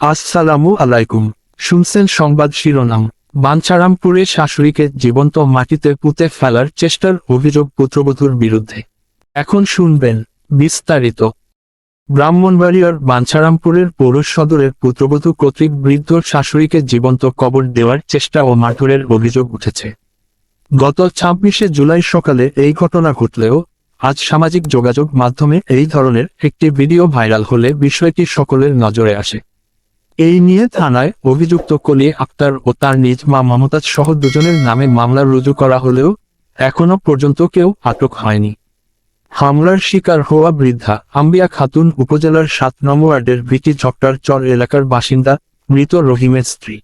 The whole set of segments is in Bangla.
আসসালামু আলাইকুম। শুনছেন সংবাদ শিরোনাম। বাঞ্ছারামপুরে শাশুড়িকে জীবন্ত মাটিতে পুঁতে ফেলার চেষ্টার অভিযোগ পুত্রবধূর বিরুদ্ধে। এখন শুনবেন বিস্তারিত। ব্রাহ্মণবাড়িয়ার বাঞ্ছারামপুরের পৌর সদরের পুত্রবধূ কর্তৃক বৃদ্ধ শাশুড়িকে জীবন্ত কবর দেওয়ার চেষ্টা ও মারধরের অভিযোগ উঠেছে। গত ছাব্বিশে জুলাই সকালে এই ঘটনা ঘটলেও আজ সামাজিক যোগাযোগ মাধ্যমে এই ধরনের একটি ভিডিও ভাইরাল হলে বিষয়টি সকলের নজরে আসে। এই নিয়ে থানায় অভিযুক্ত কলি আক্তার ও তার নিজ মা মমতাজ সহ দুজনের নামে মামলা রুজু করা হলেও এখনও পর্যন্ত কেউ আটক হয়নি। হামলার শিকার হওয়া বৃদ্ধা আম্বিয়া খাতুন উপজেলার সাত নম্বর ওয়ার্ডের ভিটি ঝক্টার চর এলাকার বাসিন্দা মৃত রহিমের স্ত্রী।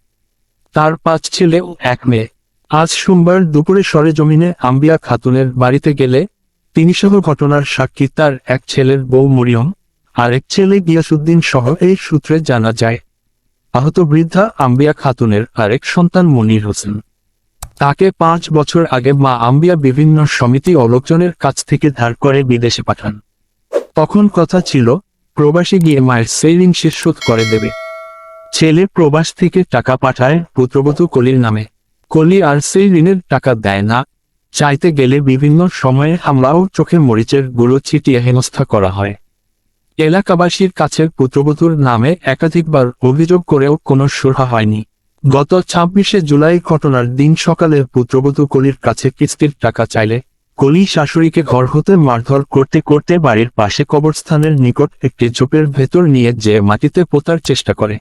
তার পাঁচ ছেলে ও এক মেয়ে। আজ সোমবার দুপুরে সরেজমিনে আম্বিয়া খাতুনের বাড়িতে গেলে তিনি সহ ঘটনার সাক্ষী তার এক ছেলের বউ মরিয়ম আর এক ছেলে গিয়াসুদ্দিন সহ এই সূত্রে জানা যায়। আহত বৃদ্ধা আম্বিয়া খাতুনের আরেক সন্তান মনির হোসেন। তাকে পাঁচ বছর আগে মা আম্বিয়া বিভিন্ন সমিতি ও লোকজনের কাছ থেকে ধার করে বিদেশে পাঠান। তখন কথা ছিল, প্রবাসী গিয়ে মায়ের সেভিং শেষ শোধ করে দেবে। ছেলে প্রবাস থেকে টাকা পাঠায় পুত্রবধূ কলির নামে। কলি আর সেই ঋণের টাকা দেয় না। চাইতে গেলে বিভিন্ন সময়ে হামলা ও চোখে মরিচের গুঁড়ো ছিটিয়ে হেনস্থা করা হয়। এলাকাবাসীর কাছে পুত্রবধূর নামে একাধিকবার অভিযোগ করেও কোনো সুরাহা হয়নি। গত ছাব্বিশে জুলাই ঘটনার দিন সকালে পুত্রবধূ কলির কাছে কিস্তির টাকা চাইলে কলি শাশুড়িকে ঘর হতে মারধর করতে করতে বাড়ির পাশে কবরস্থানের নিকট একটি ঝোপের ভেতর নিয়ে যে মাটিতে পোতার চেষ্টা করে।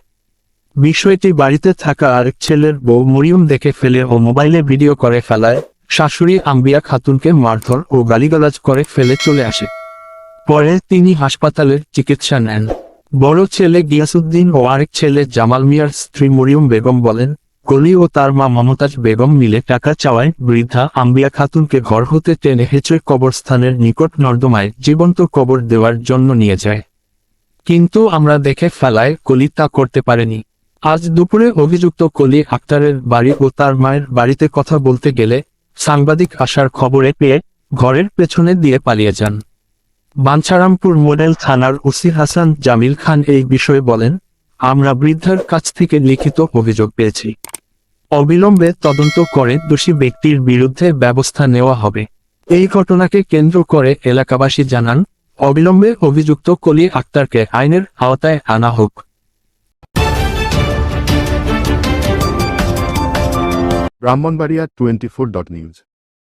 বিষয়টি বাড়িতে থাকা আরেক ছেলের বউ মরিয়ম দেখে ফেলে ও মোবাইলে ভিডিও করে ফেলায় শাশুড়ি আম্বিয়া খাতুনকে মারধর ও গালিগালাজ করে ফেলে চলে আসে। পরে তিনি হাসপাতালের চিকিৎসা নেন। বড় ছেলে গিয়াসুদ্দিন ও আরেক ছেলে জামাল মিয়ার স্ত্রী মরিয়ম বেগম বলেন, কলি ও তার মা মমতাজ বেগম মিলে টাকা চাওয়ায় বৃদ্ধা আম্বিয়া খাতুনকে ঘর হতে টেনে হেঁচড়ে কবরস্থানের নিকট নর্দমায় জীবন্ত কবর দেওয়ার জন্য নিয়ে যায়। কিন্তু আমরা দেখে ফেলায় কলি তা করতে পারেনি। আজ দুপুরে অভিযুক্ত কলি আক্তারের বাড়ি ও তার মায়ের বাড়িতে কথা বলতে গেলে সাংবাদিক আসার খবরে পেয়ে ঘরের পেছনে দিয়ে পালিয়ে যান। বাঞ্ছারামপুর মডেল থানার ওসি হাসান জামিল খান এই বিষয়ে বলেন, আমরা বৃদ্ধার কাছ থেকে লিখিত অভিযোগ পেয়েছি। অবিলম্বে তদন্ত করে দোষী ব্যক্তির বিরুদ্ধে ব্যবস্থা নেওয়া হবে। এই ঘটনাকে কেন্দ্র করে এলাকাবাসী জানান, অবিলম্বে অভিযুক্ত কলি আক্তারকে আইনের আওতায় আনা হোক। Brahmanbaria twenty four dot news.